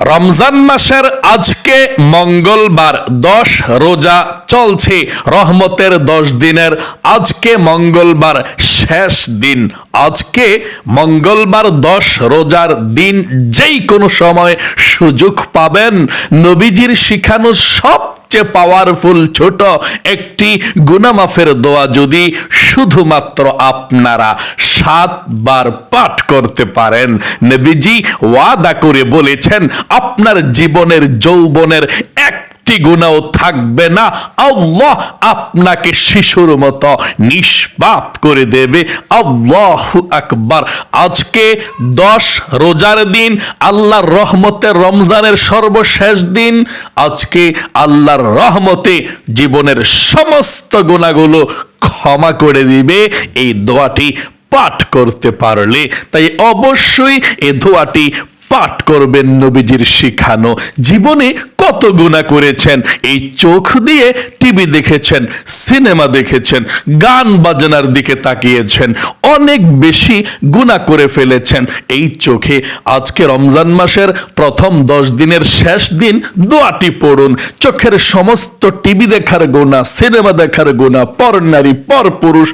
রমজান মাসের আজকে মঙ্গলবার দশ রোজা চলছে। রহমতের দশ দিনের আজকে মঙ্গলবার শেষ দিন। আজকে মঙ্গলবার দশ রোজার দিন যেই কোনো সময় সুযোগ পাবেন, নবীজির শিখানো সব সবচেয়ে পাওয়ারফুল ছোট একটি গুনামাফের দোয়া যদি শুধুমাত্র আপনারা সাতবার পাঠ করতে পারেন। নবীজি ওয়াদা করে বলেছেন, আপনার জীবনের যৌবনের এক একটি গুণাও থাকবে না। আল্লাহ আপনাকে শিশুর মতো নিষ্পাপ করে দেবে। আল্লাহ আকবার। আজকে দশ রোজার দিন, আল্লাহর রহমতে রমজানের সর্বশেষ দিন। আজকে আল্লাহর রহমতে জীবনের সমস্ত গুণাগুলো ক্ষমা করে দিবে। এই দোয়াটি পাঠ করতে পারলে, তাই অবশ্যই এ দোয়াটি পাঠ করবেন নবীজির শিখানো। জীবনে কত গুণা করেছেন? এই চোখ দিয়ে টিভি দেখেছেন, সিনেমা দেখেছেন, গান বাজনার দিকে তাকিয়েছেন, অনেক বেশি গুণা করে ফেলেছেন। এই চোখে আজকে রমজান মাসের প্রথম দশ দিনের শেষ দিন দোয়াটি পড়ুন। চোখের সমস্ত টিভি দেখার গুণা সিনেমা দেখার গুণা পর নারী, পর পুরুষ,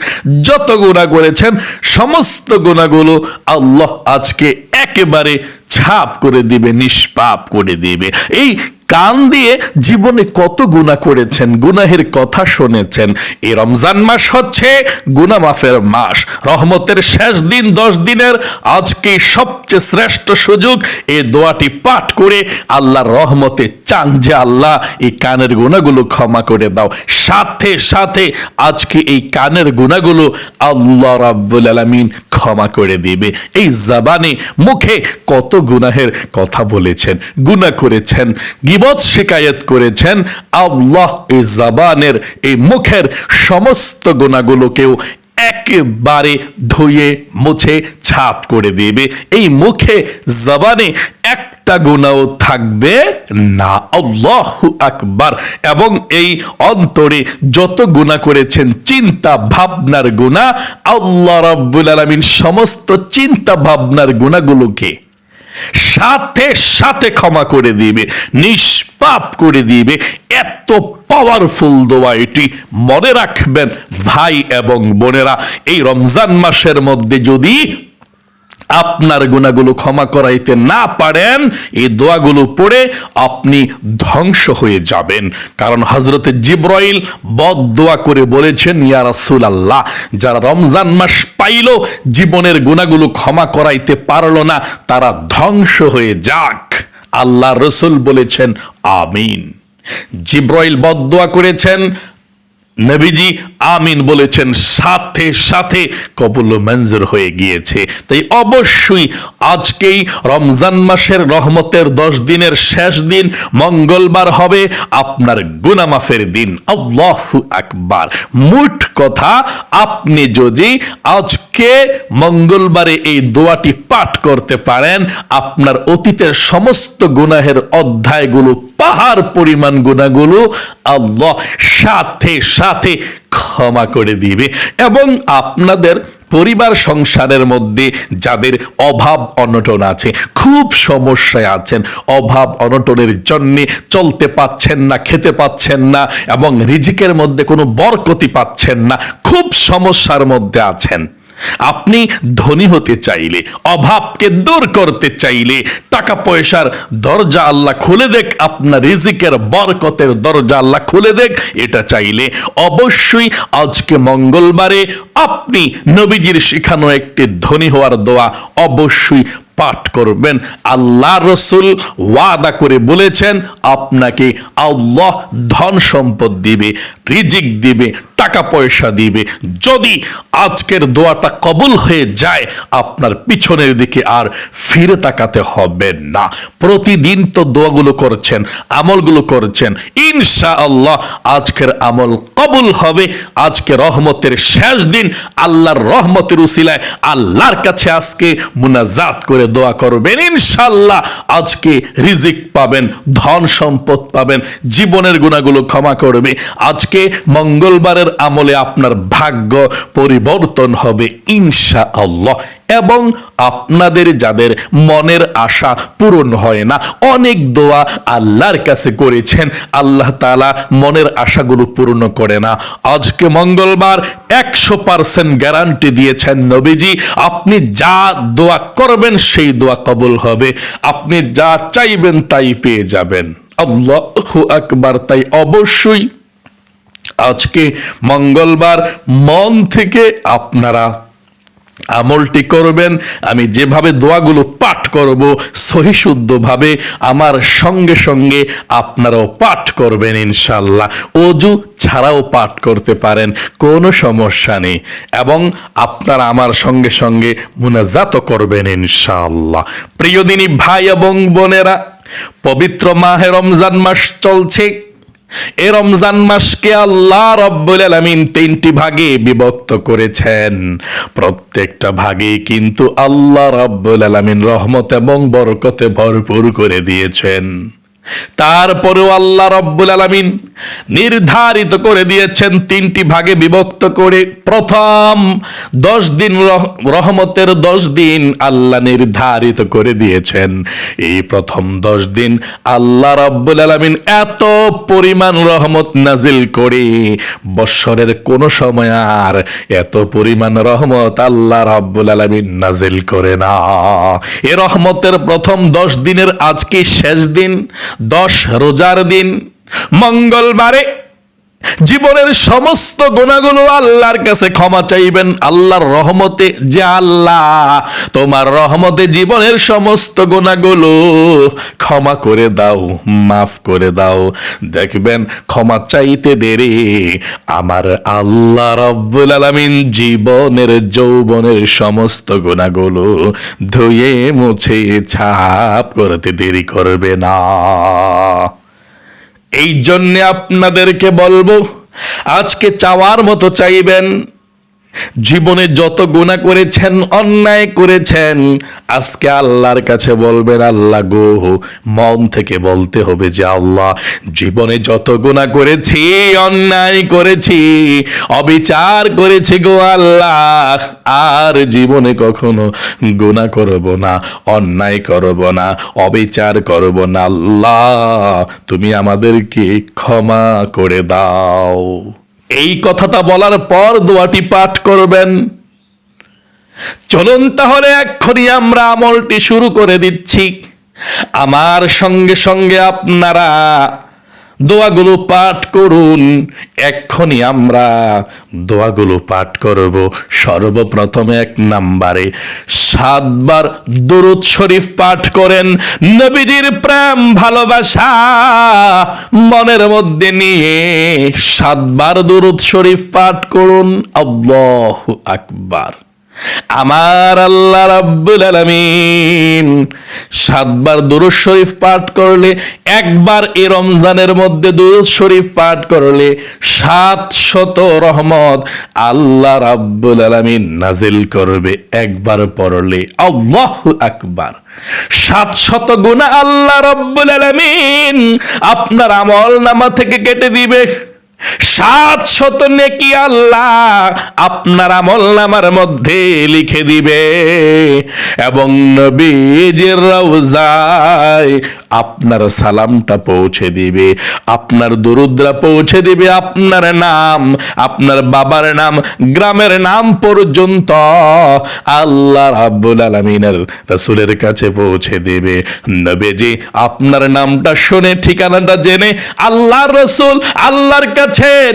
যত গুণা করেছেন, সমস্ত গুণাগুলো আল্লাহ আজকে একেবারে ছাপ করে দিবে, নিষ্পাপ করে দিবে। এই কান দিয়ে জীবনে কত গুণা করেছেন, গুনাহের কথা শুনেছেন। এই রমজান মাস হচ্ছে গুনা মাফের মাস। রহমতের শেষ দিন, দশ দিনের। আজকে সবচেয়ে শ্রেষ্ঠ সুযোগ এই দোয়াটি পাঠ করে আল্লাহর রহমতে চান যে আল্লাহ এই কানের গুণাগুলো ক্ষমা করে দাও। সাথে সাথে আজকে এই কানের গুণাগুলো আল্লাহ রাব্বুল আলামিন ক্ষমা করে দিবে। এই জাবানে মুখে কত গুনাহের কথা বলেছেন, গুনাহ করেছেন, গিবত শিকায়ত করেছেন, আল্লাহ এই জাবানের, এই মুখের সমস্ত গুণাগুলোকেও একেবারে ধুয়ে, মুছে, ছাপ করে দেবে। এই মুখে, জবানে একটা গুণাও থাকবে না। আল্লাহ আকবার। এবং এই অন্তরে যত গুণা করেছেন, চিন্তা ভাবনার গুণা, আল্লাহ রাব্বুল আলামিন সমস্ত চিন্তা ভাবনার গুণাগুলোকে সাথে সাথে ক্ষমা করে দিবে, নিষ্পাপ করে দিবে। এত পাওয়ারফুল দোয়া এটি। মনে রাখবেন, ভাই এবং বোনেরা, এই রমজান মাসের মধ্যে যদি আপনার গুণাগুলো ক্ষমা করাইতে না পারেন, এই দোয়াগুলো পড়ে আপনি ধ্বংস হয়ে যাবেন। কারণ হজরতে জিব্রাইল বদ দোয়া করে বলেছেন, ইয়া রাসূল আল্লাহ যারা রমজান মাস পাইল, জীবনের গুণাগুলো ক্ষমা করাইতে পারল না, তারা ধ্বংস হয়ে যাক। আল্লাহ রসুল বলেছেন, আমিন। জিব্রাইল বদ দোয়া করেছেন নবীজি আমিন বলেছেন, সাথে সাথে কবুল মঞ্জুর হয়ে গিয়েছে। তাই অবশ্যই আজকেই রমজান মাসের রহমতের দশ দিনের শেষ দিন মঙ্গলবার হবে, আপনার গুনামাফের দিন। আল্লাহ আকবার। মুঠ কথা, আপনি যদি আজকে মঙ্গলবারে এই দোয়াটি পাঠ করতে পারেন, আপনার অতীতের সমস্ত গুনাহের অধ্যায়গুলো, পাহাড় পরিমাণ গুণাগুলো আল্লাহ সাথে সাথে ক্ষমা করে দিবে। এবং আপনাদের পরিবার সংসারের মধ্যে যাদের অভাব অনটন আছে, খুব সমস্যায় আছেন, অভাব অনটনের জন্যে চলতে পাচ্ছেন না, খেতে পাচ্ছেন না, এবং রিজিকের মধ্যে কোনো বরকতি পাচ্ছেন না, খুব সমস্যার মধ্যে আছেন। আপনি ধনী হতে চাইলে, অভাবকে দূর করতে চাইলে, টাকা পয়সার দরজা আল্লাহ খুলে দেখ, আপনার রিজিকের বরকতের দরজা আল্লাহ খুলে দেখ, এটা চাইলে অবশ্যই আজকে মঙ্গলবারে আপনি নবীজির শিখানো একটি ধনী হওয়ার দোয়া অবশ্যই পাঠ করবেন। আল্লাহ রসুল ওয়াদা করে বলেছেন, আপনাকে আল্লাহ ধন সম্পদ দিবে, রিজিক দিবে, টাকা পয়সা দিবে। যদি আজকের দোয়াটা কবুল হয়ে যায়, আপনার পিছনের দিকে আর ফিরে তাকাতে হবে না। প্রতিদিন তো দোয়াগুলো করছেন, আমলগুলো করছেন। ইনশা আল্লাহ আজকের আমল কবুল হবে। আজকে রহমতের শেষ দিন, আল্লাহর রহমতের উসিলায় আল্লাহর কাছে আজকে মুনাজাত করে দোয়া করবেন। ইনশাল্লাহ আজকে রিজিক পাবেন, ধন সম্পদ পাবেন, জীবনের গুণাগুলো ক্ষমা করবে। আজকে মঙ্গলবারের আমলে আপনার ভাগ্য পরিবর্তন হবে ইনশা আল্লাহ এবং আপনাদের যাদের মনের আশা পূরণ হয় না, অনেক দোয়া আল্লাহর কাছে করেছেন, আল্লাহ তাআলা মনের আশাগুলো পূর্ণ করে না। আজকে মঙ্গলবার একশো পার্সেন্ট গ্যারান্টি দিয়েছেন নবীজি, আপনি যা দোয়া করবেন সেই দোয়া কবল হবে, আপনি যা চাইবেন তাই পেয়ে যাবেন। আল্লাহু আকবার, তাই অবশ্যই আজকে মঙ্গলবার মন থেকে আপনারা আমলটি করবেন, আমি যেভাবে দোয়াগুলো পাঠ করব সহিশুদ্ধভাবে আমার সঙ্গে সঙ্গে আপনারাও পাঠ করবেন ইনশাল্লাহ অজু ছাড়াও পাঠ করতে পারেন, কোনো সমস্যা নেই। এবং আপনারা আমার সঙ্গে সঙ্গে মুনাজাত করবেন ইনশাল্লাহ প্রিয়দিনী ভাই এবং বোনেরা, পবিত্র মাহে রমজান মাস চলছে। এ রমজান মাসকে আল্লাহ রব্বুল আলামিন তিনটি ভাগে বিভক্ত করেছেন। প্রত্যেকটা ভাগে কিন্তু আল্লাহ রব্বুল আলামিন রহমত এবং বরকতে ভরপুর করে দিয়েছেন। তারপরেও আল্লাহ রব্বুল আলামিন নির্ধারিত করে দিয়েছেন তিনটি ভাগে বিভক্ত করে। প্রথম, দশ দিন রহমতের দশ দিন আল্লাহ নির্ধারিত করে দিয়েছেন। এই প্রথম দশ দিন আল্লাহ রব্বুল আলামিন এত পরিমাণ রহমত নাজিল করে, বৎসরের কোন সময় আর এত পরিমাণ রহমত আল্লাহ রব্বুল আলামিন নাজিল করে না। এ রহমতের প্রথম দশ দিনের আজকে শেষ দিন? দশ রোজার দিন মঙ্গলবারে জীবনের সমস্ত গুণাগুলো আল্লাহর কাছে ক্ষমা চাইবেন, আল্লাহর রহমতে যে আল্লাহ, তোমার রহমতে জীবনের সমস্ত গুণাগুলো ক্ষমা করে দাও, মাফ করে দাও। দেখবেন, ক্ষমা চাইতে দেরি। আমার আল্লাহ রব্বুল আলামিন জীবনের, যৌবনের সমস্ত গুণাগুলো ধুয়ে মুছে, ছাপ করতে দেরি করবে না। এই জন্যে আপনাদেরকে বলব আজকে চাওয়ার মতো চাইবেন। জীবনে যত গুণা করেছেন, অন্যায় করেছেন, আজকে আল্লাহর কাছে বলবেন, আল্লাহ গো, মন থেকে বলতে হবে যে আল্লাহ, জীবনে যত গুণা করেছি, অন্যায় করেছি, অবিচার করেছি গো আল্লাহ, আর জীবনে কখনো গুণা করব না, অন্যায় করব না, অবিচার করব না, আল্লাহ, তুমি আমাদেরকে ক্ষমা করে দাও। এই কথাটা বলার পর দোয়াটি পাঠ করবেন। চলুন তাহলে এক্ষুনি আমরা আমলটি শুরু করে দিচ্ছি। আমার সঙ্গে সঙ্গে আপনারা দোয়াগুলো পাঠ করুন। এক্ষুনি আমরা দোয়াগুলো পাঠ করব। সর্বপ্রথমে এক নাম্বারে সাতবার দরুদ শরীফ পাঠ করেন। নবীজির প্রেম, ভালোবাসা মনের মধ্যে নিয়ে সাতবার দরুদ শরীফ পাঠ করুন। আল্লাহ আকবার। আমার আল্লাহ রাব্বুল আলামিন সাতবার দুরুদ শরীফ পাঠ করলে, একবার এই রমজানের মধ্যে দুরুদ শরীফ পাঠ করলে সাত শত রহমত আল্লাহ রাব্বুল আলামিন নাজিল করবে, একবার পড়লে আল্লাহু আকবার। সাত শত গুণা আল্লাহ রব্বুল আলামিন আপনার আমল নামা থেকে কেটে দিবে। সাত শত নেকি আল্লাহ আপনার আমল নামার মধ্যে লিখে দিবে। এবং নবীজির রওজায় আপনার সালামটা পৌঁছে দিবে, আপনার দরুদ্রা পৌঁছে দিবে আপনার নাম, আপনার বাবার নাম, গ্রামের নাম পর্যন্ত আল্লাহ রাব্বুল আলামিনের রাসূলের কাছে পৌঁছে দেবে। নবীজি আপনার নামটা শুনে, ঠিকানাটা জেনে আল্লাহর রাসূল, আল্লাহর কাছে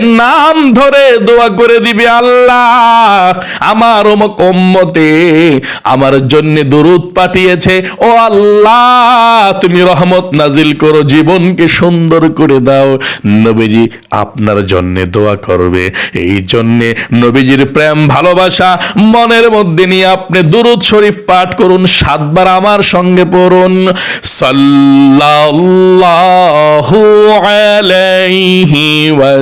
নাম ধরে দোয়া করে দিবে আল্লাহ। আমার অমুক উম্মতে আমার জন্য দরুদ পাঠিয়েছে। ও আল্লাহ, তুমি রহমত নাজিল করো, জীবনকে সুন্দর করে দাও। নবীজি আপনার জন্য দোয়া করবে। এই জন্যে নবীজির প্রেম, ভালোবাসা মনের মধ্যে নিয়ে আপনি দুরুদ শরীফ পাঠ করুন, সাতবার আমার সঙ্গে পড়ুন। সাল্লাল্লাহু আলাইহি ওয়াসাল্লাম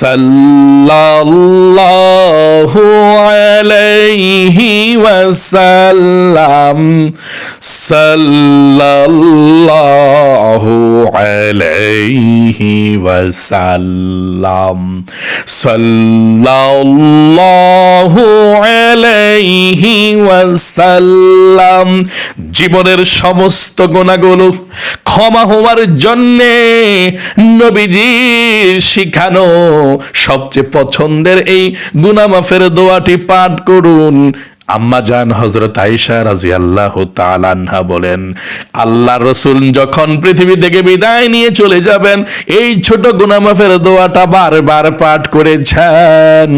صلى الله عليه وسلم. সাল্লাল্লাহু আলাইহি ওয়াসাল্লাম। সাল্লাল্লাহু আলাইহি ওয়াসাল্লাম। জীবনের সমস্ত গুণাগুলো ক্ষমা হওয়ার জন্যে নবীজি শিখানো সবচেয়ে পছন্দের এই গুণামাফের দোয়াটি পাঠ করুন। আম্মা জান হজরত আইসা রাজি আল্লাহ তালানহা বলেন, আল্লাহ রসুল যখন পৃথিবী থেকে বিদায় নিয়ে চলে যাবেন, এই ছোট গুনামাফের দোয়াটা বারবার পাঠ করেছেন।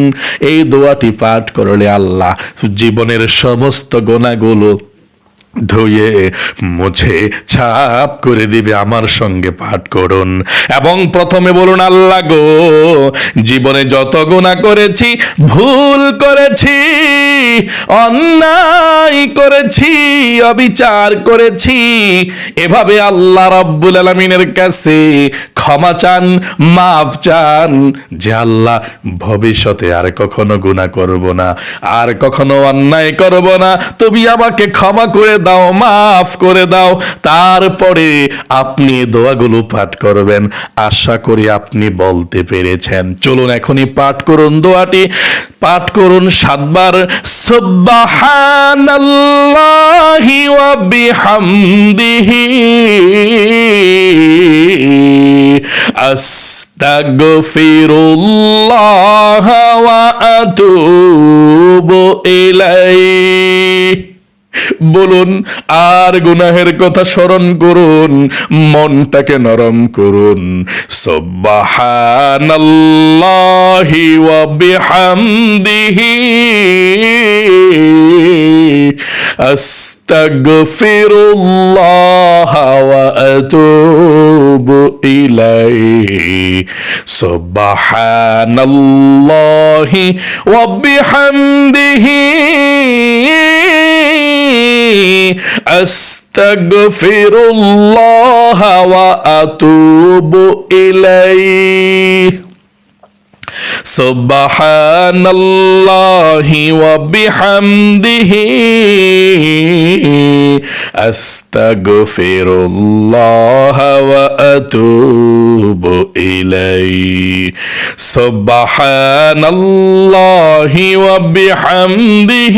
এই দোয়াটি পাঠ করলে আল্লাহ জীবনের সমস্ত গোনাগুলো ধুয়ে, মুছে, ছাপ করে দিবে আমার সঙ্গে পাঠ করুন। এবং প্রথমে বলুন, আল্লাহ গো, জীবনে যত গুণা করেছি, ভুল করেছি, অন্যায় করেছি, অবিচার করেছি, এভাবে আল্লাহ রাব্বুল আলমিনের কাছে ক্ষমা চান মাপ চান, যে আল্লাহ ভবিষ্যতে আর কখনো গুণা করব না, আর কখনো অন্যায় করব না, তুমি আমাকে ক্ষমা করে দাও, মাফ করে দাও। তারপরে আপনি দোয়াগুলো পাঠ করবেন। আশা করি আপনি বলতে পেরেছেন। চলুন এখনই পাঠ করুন দোয়াটি। পাঠ করুন সাতবার, সুবহানাল্লাহি ওয়া বিহামদিহি আস্তাগফিরুল্লাহ বলুন, আর গুনাহের কথা স্মরণ করুন, মনটাকে নরম করুন। সুবহানাল্লাহি ওয়া বিহামদিহি। আস্তাগফিরুল্লাহ ওয়া আতুবু ইলাইহি। সুবহানাল্লাহি ওয়া বিহামদিহি। أستغفر الله وأتوب إليه. سبحان الله وبحمده أستغفر الله وأتوب إليه سبحان الله وبحمده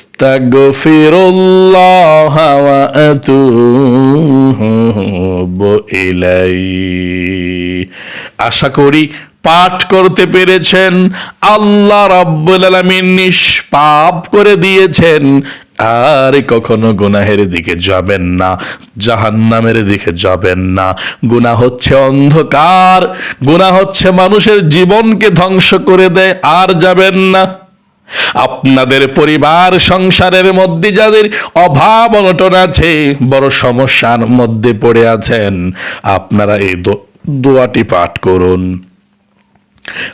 الله وأتوب إليه আশা করি পাঠ করতে পেরেছেন আল্লাহ রাব্বুল আলামিন নিষ্পাপ করে দিয়েছেন আর কখনো গুনাহের দিকে যাবেন না জাহান্নামের দিকে যাবেন না গুনাহ হচ্ছে অন্ধকার গুনাহ হচ্ছে মানুষের জীবনকে ধ্বংস করে দেয় আর যাবেন না আপনাদের পরিবার সংসারের মধ্যে যাদের অভাব অনটন আছে, বড় সমস্যার মধ্যে পড়ে আছেন, আপনারা এই দোয়াটি পাঠ করুন।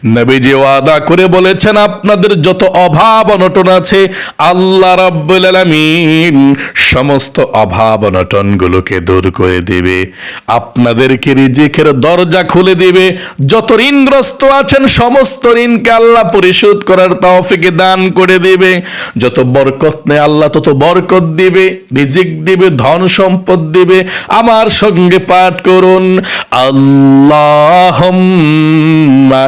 নবীজি ওয়াদা করে বলেছেন, আপনাদের যত অভাব অনটন আছে, আল্লাহ রাব্বুল আলামিন সমস্ত অভাব অনটন গুলোকে দূর করে দিবে। আপনাদেরকে রিজিকের দরজা খুলে দিবে। যত ঋণগ্রস্ত আছেন, সমস্ত ঋণকে আল্লাহ পরিশোধ করার তৌফিকে দান করে দিবে। যত বরকত নেই আল্লাহ তত বরকত দিবে, রিজিক দিবে, ধন সম্পদ দিবে। আমার সঙ্গে পাঠ করুন আল্লাহ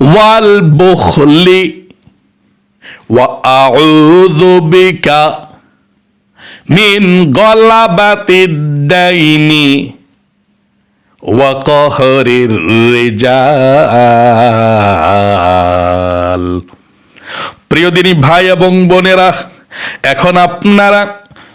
ওয়াল বখলি ওয়া আউযু বিকা মিন গলাবাতিদ দাইনি প্রিয় দিনী ভাই এবং বোনেরা, এখন আপনারা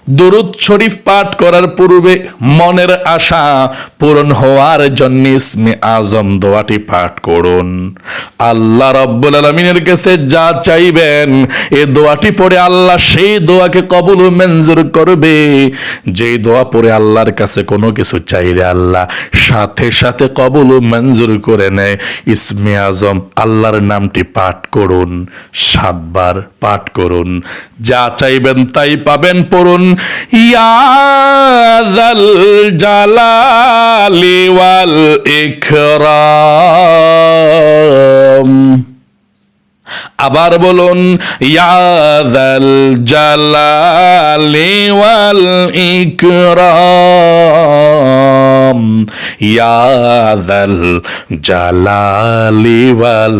দরুদ শরীফ পাঠ করার পূর্বে মনের আশা পূরণ হওয়ার জন্য ইসমে আজম দোয়াটি পাঠ করুন। আল্লাহ রব্বুল আলমিনের কাছে যা চাইবেন, এ দোয়াটি পড়ে আল্লাহ সেই দোয়াকে কবুল মঞ্জুর করবে। যেই দোয়া পড়ে আল্লাহর কাছে কোনো কিছু চাইলে আল্লাহ সাথে সাথে কবুল মঞ্জুর করে নেয়। ইসমে আজম আল্লাহর নামটি পাঠ করুন, সাতবার পাঠ করুন। যা চাইবেন তাই পাবেন, পড়ুন। ইয়াদাল জালালি ওয়াল ইকরাম। আবার বলুন ইয়াদাল জালালি ওয়াল ইকরাম। ইয়াদাল জালালি ওয়াল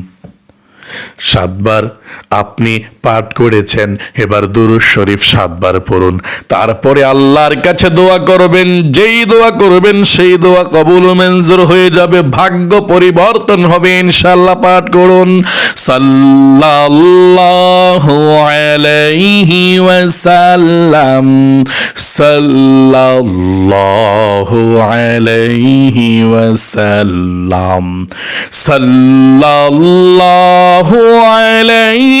সাতবার আপনি পাঠ করেছেন। এবার দুরুজ শরীফ সাতবার পড়ুন। তারপরে আল্লাহর কাছে দোয়া করবেন। যেই দোয়া করবেন, সেই দোয়া কবুল মঞ্জুর হয়ে যাবে। ভাগ্য পরিবর্তন হবে ইনশাল্লাহ পাঠ করুন। সাল্লাল্লাহু আলাইহি ওয়াসাল্লাম। সাল্লাল্লাহু আলাইহি ওয়াসাল্লাম। সাল্লাল্লাহু আলাইহি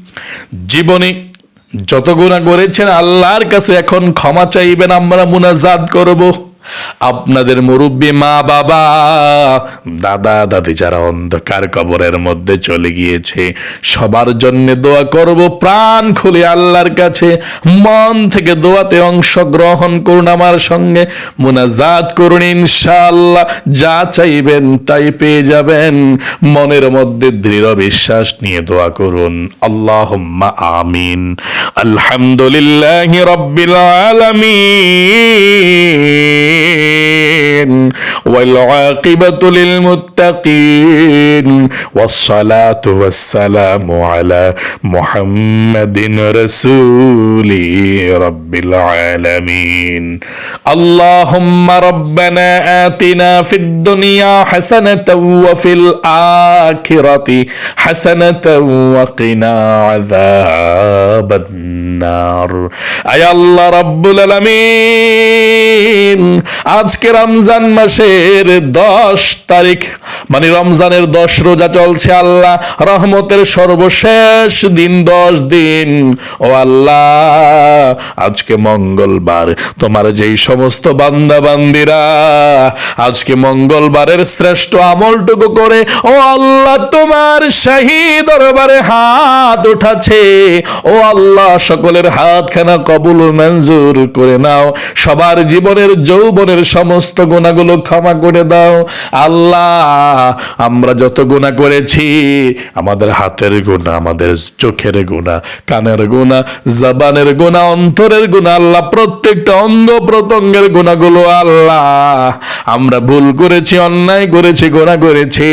জীবনে যত গুণা করেছেন আল্লাহর কাছে এখন ক্ষমা চাইবেন আমরা মুনাজাদ করব। আপনাদের মুরব্বী মা বাবা, দাদা দাদি যারা অন্ধকার কবরের মধ্যে চলে গিয়েছে, সবার জন্য দোয়া করব, প্রাণ খুলে আল্লাহর কাছে, মন থেকে দোয়াতে অংশগ্রহণ করুন আমার সঙ্গে, মুনাজাত করুন ইনশাআল্লাহ, যা চাইবেন তাই পেয়ে যাবেন, মনের মধ্যে দৃঢ় বিশ্বাস নিয়ে দোয়া করুন, আল্লাহুম্মা আমিন, আলহামদুলিল্লাহি রাব্বিল আলামিন। والعاقبة للمتقين والصلاة والسلام على محمد رسول رب العالمين. اللهم ربنا آتنا في الدنيا حسنة وفي الآخرة حسنة وقنا عذاب النار. أي الله رب العالمين. আজকে রমজান মাসের দশ তারিখ। মানে রমজানের দশ রোজা চলছে আল্লাহ, রহমতের সর্বশেষ দিন দশ দিন। ও আল্লাহ, আজকে মঙ্গলবার। তোমার যেই সমস্ত বান্দা বান্দিরা আজকে মঙ্গলবারের শ্রেষ্ঠ আমলটুকু করে, ও আল্লাহ, তোমার শাহী দরবারে হাত উঠাছে ও আল্লাহ, সকলের হাতখানা কবুল মঞ্জুর করে নাও। সবার জীবনের যৌ যৌবনের সমস্ত গুণাগুলো ক্ষমা করে দাও। আল্লাহ, আমরা যত গুণা করেছি, আমাদের হাতের গুণা, আমাদের চোখের গুণা, কানের গুণা, জবানের গুণা, অন্তরের গুণা, আল্লাহ, প্রত্যেকটা অঙ্গ প্রত্যঙ্গের গুণাগুলো আল্লাহ, আমরা ভুল করেছি, অন্যায় করেছি, গুণা করেছি।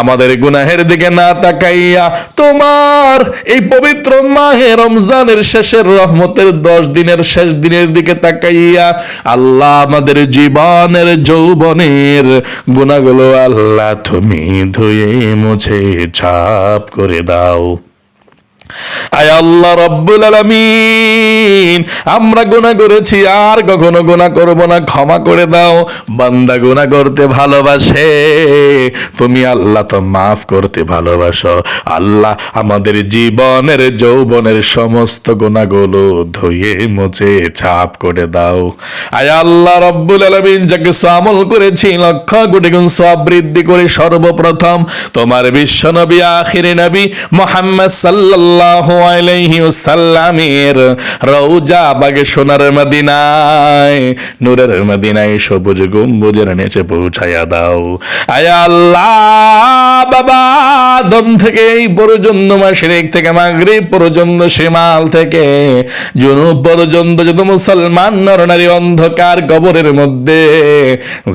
আমাদের গুনাহের দিকে না তাকাইয়া তোমার এই পবিত্র মাহে রমজানের শেষের রহমতের দশ দিনের শেষ দিনের দিকে তাকাইয়া আল্লাহ আমাদের জীবনের যৌবনের গুণাগুলো আল্লাহ তুমি ধুয়ে মুছে ছাপ করে দাও। আয় আল্লাহ রব্বুল আলামিন, আমরা গুনাহ করেছি, আর কখনো গুনাহ করব না, ক্ষমা করে দাও। বান্দা গুনাহ করতে ভালোবাসে, তুমি আল্লাহ তো মাফ করতে ভালোবাসো। আল্লাহ আমাদের জীবনের, যৌবনের সমস্ত গুণাগুলো ধুয়ে, মুছে, ছাপ করে দাও। আয় আল্লাহ রব্বুল আলামিন, যাকে আমল করেছি, লক্ষ কোটি গুণ সব বৃদ্ধি করে সর্বপ্রথম, তোমার বিশ্ব নবী, আখিরে নবী মোহাম্মদ সাল্লাল্লাহু আলাইহি ওয়াসাল্লামের রওজা বাগে সোনার মদিনায়, নূরের মদিনায় সবুজ গম্বুজের নিচে পৌঁছায়া দাও। আয় আল্লাহ, বাবা, দম থেকে এই পর্যন্ত মাসরিক থেকে মাগরিব পর্যন্ত সীমাল থেকে জুনুব পর্যন্ত যত মুসলমান নরনারী অন্ধকার কবরের মধ্যে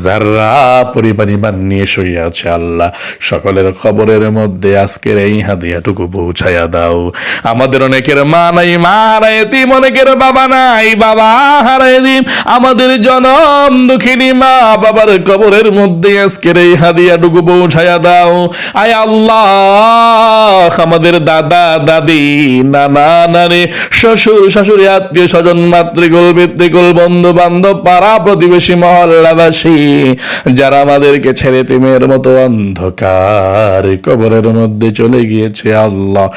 যারা পরিবার নিয়ে শুয়ে আছে আল্লাহ, সকলের খবরের মধ্যে আজকের এই হাদিয়াটুকু পৌঁছায়া দাও। আমাদের অনেকের মা নাই, মা হারায় দিম অনেকের বাবা নাই, বাবা হারায় দিম আমাদের জনম দুঃখিনী মা বাবার কবরের মধ্যে আজকের এই হাদিয়াটুকু পৌঁছায়া দাও। আয় আল্লাহ, আমাদের দাদা, দাদি, নানা, নানি, শ্বশুর, শাশুড়ি, আত্মীয় স্বজন মাতৃকুল পিতৃকুল বন্ধু বান্ধব পাড়া প্রতিবেশী, মহল্লাবাসী, যারা আমাদেরকে ছেড়ে তিমের মতো অন্ধকার কবরের মধ্যে চলে গিয়েছে আল্লাহ।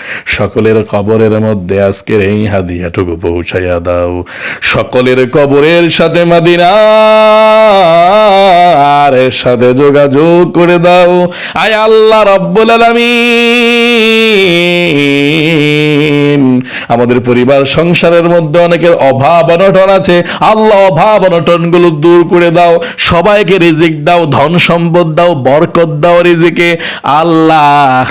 সকলের কবরের মধ্যে আজকের এই হাদিয়াটুকু পৌঁছাইয়া দাও। সকলের কবরের সাথে মাদিনার সাথে যোগাযোগ করে দাও। আয় আল্লাহ রব্বুল আলামিন। আমাদের পরিবার সংসারের মধ্যে অনেকের অভাব অনটন আছে। আল্লাহ অভাব অনটনগুলো দূর করে দাও, সবাইকে রিজিক দাও, ধন সম্পদ দাও, বরকত দাও রিজিকে। আল্লাহ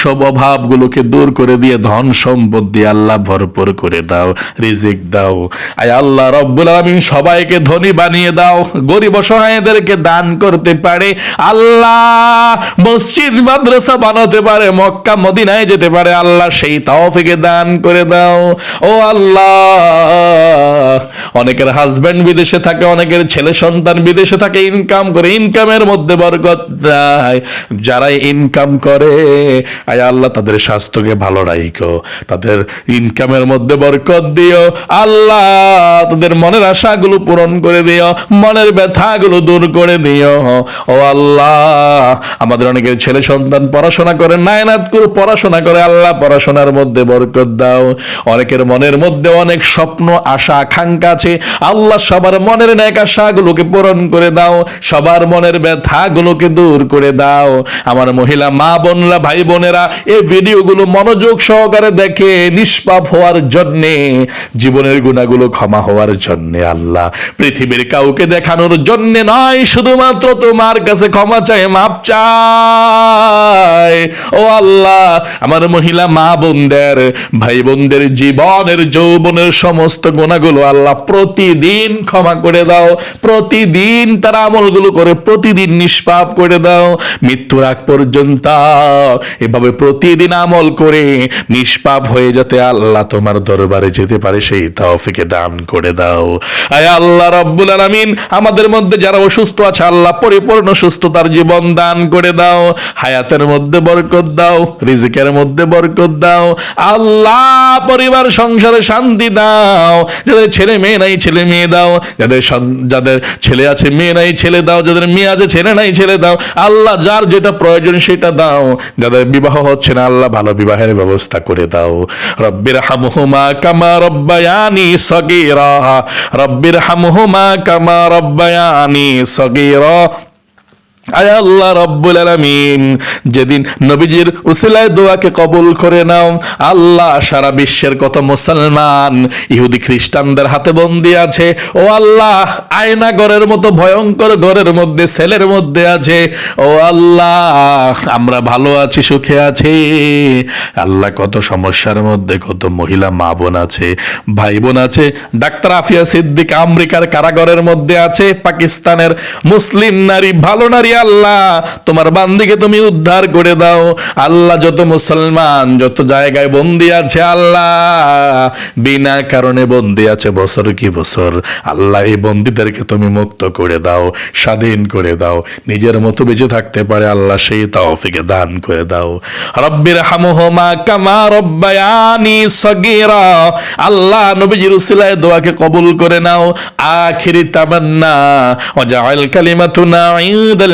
সব অভাবগুলোকে দূর করে দিয়ে ধন সম্পদ দিয়ে আল্লাহ ভরপুর করে দাও, রিজিক দাও। আয় আল্লাহ রব্বুল আলামিন সবাইকে ধনী বানিয়ে দাও, গরিব অসহায়দেরকে দান করতে পারে। আল্লাহ মসজিদ, মাদ্রাসা বানাতে পারে, মক্কা, মদিনায় যেতে পারে। আল্লাহ সেই তাওফিকে দান করে দাও। ও আল্লাহ। অনেকের হাজবেন্ড বিদেশে থাকে, অনেকের ছেলে সন্তান বিদেশে থাকে ইনকাম করে ইনকামের মধ্যে বরকত দেয়। যারা ইনকাম করে, আয় আল্লাহ, তাদের স্বাস্থ্যকে ভালো রাখো তাদের ইনকামের মধ্যে বরকত দিও। আল্লাহ, তাদের মনের আশাগুলো পূরণ করে দিও। মনের ব্যথাগুলো দূর করে দিও। ও আল্লাহ, আমাদের অনেকের ছেলে সন্তান পড়াশোনা করে নায়নাত করে পড়াশোনা করে, আল্লাহ পড়াশোনার মধ্যে বরকত দাও। অনেকের মনের মধ্যে অনেক স্বপ্ন, আশা, আকাঙ্ক্ষা আছে। আল্লাহ সবার মনের ন্যাক আশাগুলোকে পূরণ করে দাও। সবার মনের ব্যথাগুলোকে দূর করে দাও। আমার মহিলা, মা বোনরা, ভাই বোনেরা, এই ভিডিওগুলো মনোযোগ সহকারে দেখে নিষ্পাপ হওয়ার জন্যে, জীবনের গুণাগুলো ক্ষমা হওয়ার জন্যে আল্লাহ। পৃথিবীর কাউকে দেখানোর জন্যে নয়, শুধুমাত্র তোমার কাছে ক্ষমা চায়, মাপ চায়। ও আল্লাহ, আমার মহিলা, মা বোনদের, ভাই বোনদের জীবনের যৌবনের সমস্ত গুণাগুলো আল্লাহ প্রতিদিন ক্ষমা করে দাও। প্রতিদিন তারা আমলগুলো করে প্রতিদিন নিষ্পাপ করে দাও। মৃত্যুর আগ পর্যন্ত এভাবে প্রতিদিন আমল করে নিষ্পাপ হয়ে যাতে আল্লাহ তোমার দরবারে যেতে পারে, সেই তাওফিকে দান করে দাও। আয় আল্লাহ রব্বুল আলামিন, আমাদের মধ্যে যারা অসুস্থ আছে, আল্লাহ পরিপূর্ণ সুস্থতার জীবন দান করে দাও। হায়াতের মধ্যে বরকত দাও, রিজিকের মধ্যে বরকত দাও। আল্লাহ পরিবার, সংসারে শান্তি দাও। যাদের ছেলে মেয়ে নাই, ছেলে মেয়ে দাও। যাদের যাদের ছেলে আছে, মেয়ে নাই, ছেলে দাও। যাদের মেয়ে আছে, ছেলে নাই, ছেলে দাও। আল্লাহ যার যেটা প্রয়োজন সেটা দাও। যাদের বিবাহ হচ্ছে না, আল্লাহ ভালো বিবাহের ব্যবস্থা করে দাও। রব্বির হামহুমা কামা রব্বায়ানি সগীরা। রব্বির হামহুমা কামা রব্বায়ানি সগীরা। যেদিন নবীজির উসিলায় দোয়াকে কবুল করে নাও, আল্লাহ সারা বিশ্বের কত মুসলমান, ইহুদি খ্রিস্টানদের হাতে বন্দি আছে, ও আল্লাহ আয়না ঘরের মতো, ভয়ঙ্কর ঘরের মধ্যে, সেলের মধ্যে আছে, ও আল্লাহ আমরা ভালো আছি, সুখে আছি, আল্লাহ কত সমস্যার মধ্যে, কত মহিলা মা বোন আছে, ভাই বোন আছে, ডাক্তার আফিয়া সিদ্দিক আমেরিকার কারাগারের মধ্যে আছে, পাকিস্তানের মুসলিম নারী, ভালো নারী আল্লাহ, তোমার বান্দিকে তুমি উদ্ধার করে দাও। আল্লাহ যত মুসলমান, যত জায়গায় বন্দি আছে আল্লাহ। বিনা কারণে বন্দি আছে বছর কি বছর। আল্লাহ এই বন্দীদেরকে তুমি মুক্ত করে দাও, স্বাধীন করে দাও। নিজের মতো বেঁচে থাকতে পারে আল্লাহ, সেই তাওফিকে দান করে দাও। রব্বির হামুহমা কামা রব্বায়ানি সগীরা। আল্লাহ নবীজির উসিলায় দোয়াকে কবুল করে নাও। আখিরি তামান্না ওয়াজআল কালিমাতুনা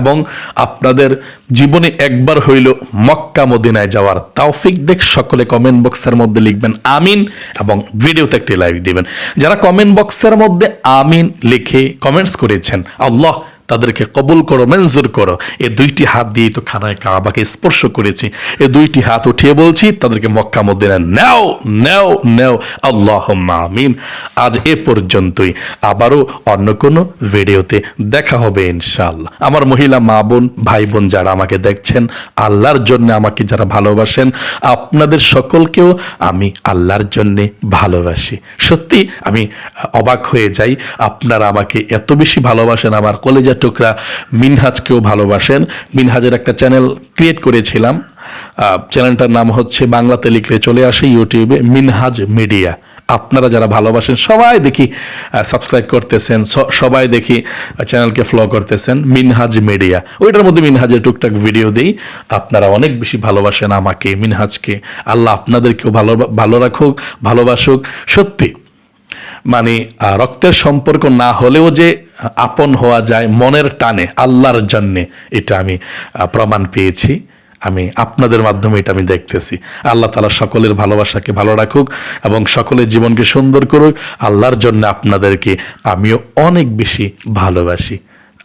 এবং আপনাদের জীবনে একবার হইল মক্কা মদিনায় যাওয়ার তাওফিক দেখ, সকলে কমেন্ট বক্সের মধ্যে লিখবেন আমিন এবং ভিডিওতে একটি লাইক দিবেন। যারা কমেন্ট বক্সের মধ্যে আমিন লিখে কমেন্টস করেছেন, আল্লাহ তাদেরকে কবুল করো, মঞ্জুর করো। এ দুইটি হাত দিয়ে তো খানায় কাবাকে স্পর্শ করেছি। এ দুইটি হাত উঠিয়ে বলছি, তাদেরকে মক্কা মদিনা নেও নেও নেও। আল্লাহ আমিন। আজ এ পর্যন্তই। আবারও অন্য কোনো ভিডিওতে দেখা হবে ইনশাআল্লাহ। আমার মহিলা মা বোন, ভাই বোন যারা আমাকে দেখছেন, আল্লাহর জন্য আমাকে যারা ভালোবাসেন, আপনাদের সকলকেও আমি আল্লাহর জন্যে ভালোবাসি। সত্যি আমি অবাক হয়ে যাই, আপনারা আমাকে এত বেশি ভালোবাসেন, আমার কলেজা টুকরা মিনহাজকেও ভালোবাসেন। মিনহাজের একটা চ্যানেল ক্রিয়েট করেছিলাম। চ্যানেলটার নাম হচ্ছে বাংলাতে লিখলে চলে আসে ইউটিউবে মিনহাজ মিডিয়া। আপনারা যারা ভালোবাসেন, সবাই দেখি সাবস্ক্রাইব করতেছেন সবাই দেখি চ্যানেলকে ফলো করতেছেন, মিনহাজ মিডিয়া। ওইটার মধ্যে মিনহাজের টুকটাক ভিডিও দিই। আপনারা অনেক বেশি ভালোবাসেন আমাকে, মিনহাজকে। আল্লাহ আপনাদেরকেও ভালো ভালো রাখুক, ভালোবাসুক। সত্যি। মানে রক্তের সম্পর্ক না হলেও যে আপন হওয়া যায় মনের টানে, আল্লাহর জন্যে, এটা আমি প্রমাণ পেয়েছি। আমি আপনাদের মাধ্যমে এটা আমি দেখতেছি। আল্লাহ তালা সকলের ভালোবাসাকে ভালো রাখুক এবং সকলের জীবনকে সুন্দর করুক। আল্লাহর জন্য আপনাদেরকে আমিও অনেক বেশি ভালোবাসি।